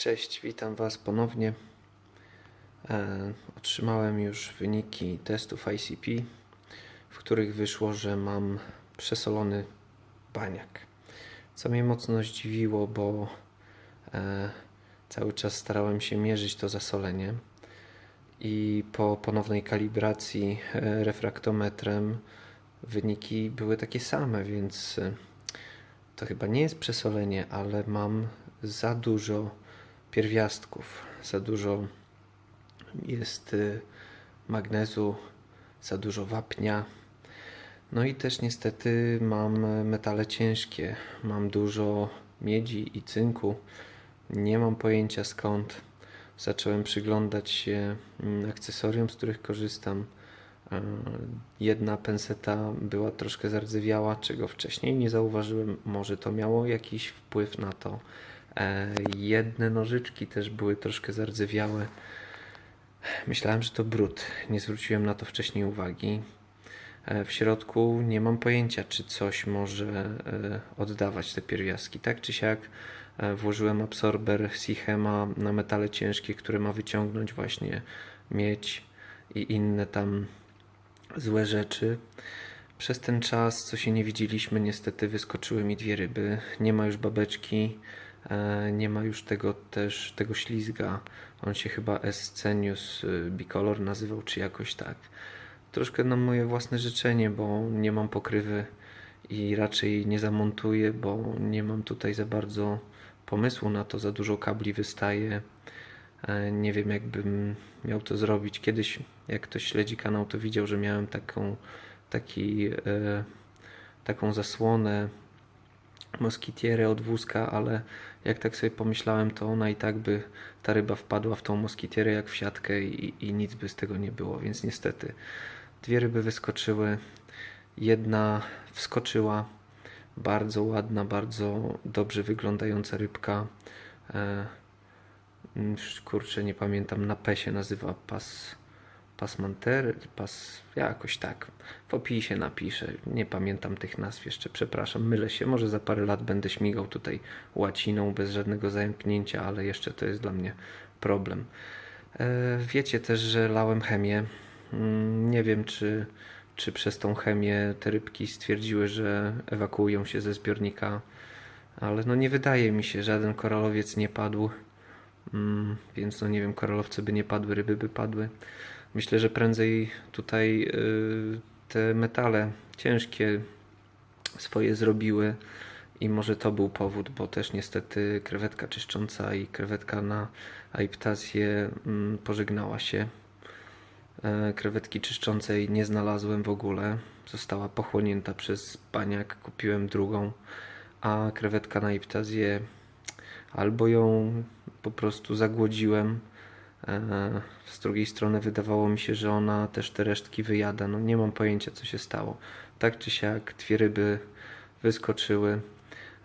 Cześć, witam Was ponownie. E, otrzymałem już wyniki testów ICP, w których wyszło, że mam przesolony baniak. Co mnie mocno zdziwiło, bo e, cały czas starałem się mierzyć to zasolenie i po ponownej kalibracji e, refraktometrem wyniki były takie same, więc e, to chyba nie jest przesolenie, ale mam za dużo pierwiastków, za dużo jest y, magnezu, za dużo wapnia. No i też niestety mam metale ciężkie, mam dużo miedzi i cynku. Nie mam pojęcia skąd. Zacząłem przyglądać się mm, akcesoriom, z których korzystam. Jedna penseta była troszkę zardzewiała, czego wcześniej nie zauważyłem. Może to miało jakiś wpływ na to. E, Jedne nożyczki też były troszkę zardzewiałe. Myślałem, że to brud. Nie zwróciłem na to wcześniej uwagi. E, W środku nie mam pojęcia, czy coś może e, oddawać te pierwiastki. Tak czy siak włożyłem absorber Sichema na metale ciężkie, które ma wyciągnąć właśnie miedź i inne tam złe rzeczy. Przez ten czas, co się nie widzieliśmy, niestety wyskoczyły mi dwie ryby. Nie ma już babeczki, nie ma już tego też tego ślizga. On się chyba Escenius y, Bicolor nazywał, czy jakoś tak. Troszkę na moje własne życzenie, bo nie mam pokrywy i raczej nie zamontuję, bo nie mam tutaj za bardzo pomysłu na to, za dużo kabli wystaje. E, Nie wiem, jakbym miał to zrobić. Kiedyś, jak ktoś śledzi kanał, to widział, że miałem taką, taki, e, taką zasłonę moskitierę od wózka, ale jak tak sobie pomyślałem, to ona i tak by, ta ryba wpadła w tą moskitierę jak w siatkę i, i nic by z tego nie było, więc niestety dwie ryby wyskoczyły. Jedna wskoczyła, bardzo ładna, bardzo dobrze wyglądająca rybka. E, kurczę, nie pamiętam, na P się nazywa pas, pasmanter, pas, jakoś tak. W opisie napiszę, nie pamiętam tych nazw jeszcze, przepraszam, mylę się, może za parę lat będę śmigał tutaj łaciną bez żadnego zająknięcia, ale jeszcze to jest dla mnie problem. E, wiecie też, że lałem chemię. Mm, Nie wiem, czy, czy przez tą chemię te rybki stwierdziły, że ewakuują się ze zbiornika, ale no nie wydaje mi się, żaden koralowiec nie padł. Mm, więc no nie wiem, koralowce by nie padły, ryby by padły. Myślę, że prędzej tutaj y, te metale ciężkie swoje zrobiły i może to był powód, bo też niestety krewetka czyszcząca i krewetka na aiptazję mm, pożegnała się. E, Krewetki czyszczącej nie znalazłem w ogóle. Została pochłonięta przez baniak. Kupiłem drugą, a krewetka na aiptazję albo ją po prostu zagłodziłem. E, Z drugiej strony wydawało mi się, że ona też te resztki wyjada. No nie mam pojęcia, co się stało. Tak czy siak, dwie ryby wyskoczyły.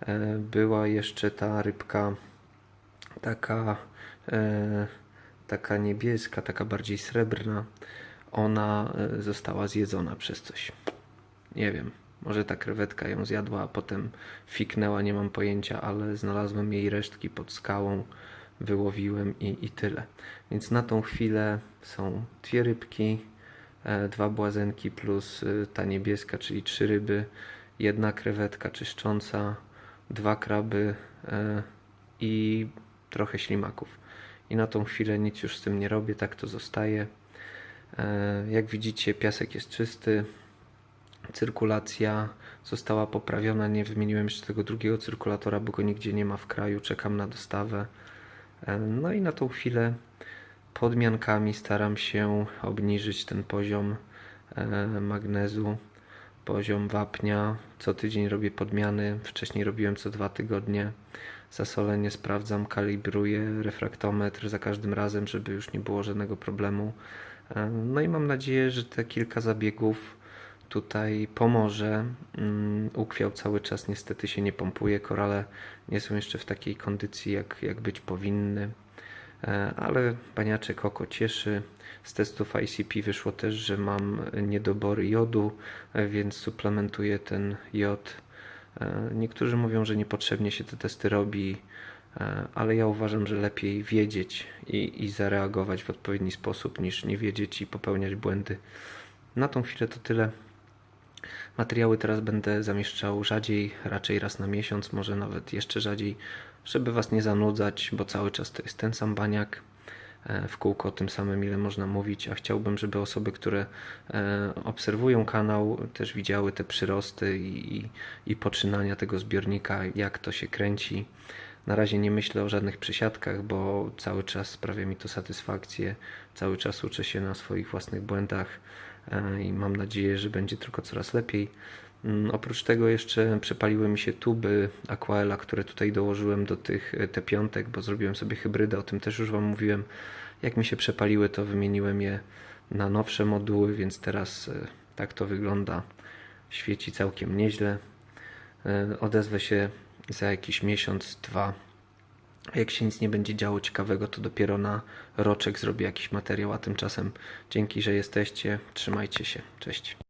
E, Była jeszcze ta rybka taka, e, taka niebieska, taka bardziej srebrna. Ona została zjedzona przez coś. Nie wiem. Może ta krewetka ją zjadła, a potem fiknęła, nie mam pojęcia, ale znalazłem jej resztki pod skałą, wyłowiłem i, i tyle. Więc na tą chwilę są dwie rybki, e, dwa błazenki plus e, ta niebieska, czyli trzy ryby, jedna krewetka czyszcząca, dwa kraby e, i trochę ślimaków. I na tą chwilę nic już z tym nie robię, tak to zostaje. Jak widzicie, piasek jest czysty, cyrkulacja została poprawiona. Nie wymieniłem jeszcze tego drugiego cyrkulatora, bo go nigdzie nie ma w kraju. Czekam na dostawę. No i na tą chwilę podmiankami staram się obniżyć ten poziom e, magnezu, poziom wapnia. Co tydzień robię podmiany. Wcześniej robiłem co dwa tygodnie. Zasolenie sprawdzam, kalibruję refraktometr za każdym razem, żeby już nie było żadnego problemu. No i mam nadzieję, że te kilka zabiegów tutaj pomoże. Mm, Ukwiał cały czas niestety się nie pompuje. Korale nie są jeszcze w takiej kondycji, jak, jak być powinny. E, Ale baniaczek oko cieszy. Z testów ICP wyszło też, że mam niedobory jodu, e, więc suplementuję ten jod. E, Niektórzy mówią, że niepotrzebnie się te testy robi. Ale ja uważam, że lepiej wiedzieć i, i zareagować w odpowiedni sposób niż nie wiedzieć i popełniać błędy. Na tą chwilę to tyle. Materiały teraz będę zamieszczał rzadziej, raczej raz na miesiąc, może nawet jeszcze rzadziej, żeby Was nie zanudzać, bo cały czas to jest ten sam baniak e, w kółko o tym samym, ile można mówić, a chciałbym, żeby osoby, które e, obserwują kanał, też widziały te przyrosty i, i, i poczynania tego zbiornika, jak to się kręci. Na razie nie myślę o żadnych przysiadkach, bo cały czas sprawia mi to satysfakcję, cały czas uczę się na swoich własnych błędach i mam nadzieję, że będzie tylko coraz lepiej. Mm, Oprócz tego jeszcze przepaliły mi się tuby Aquaela, które tutaj dołożyłem do tych e, te piątek, bo zrobiłem sobie hybrydę, o tym też już Wam mówiłem. Jak mi się przepaliły, to wymieniłem je na nowsze moduły, więc teraz e, tak to wygląda. Świeci całkiem nieźle. E, Odezwę się za jakiś miesiąc, dwa. Jak się nic nie będzie działo ciekawego, to dopiero na roczek zrobię jakiś materiał, a tymczasem dzięki, że jesteście. Trzymajcie się. Cześć.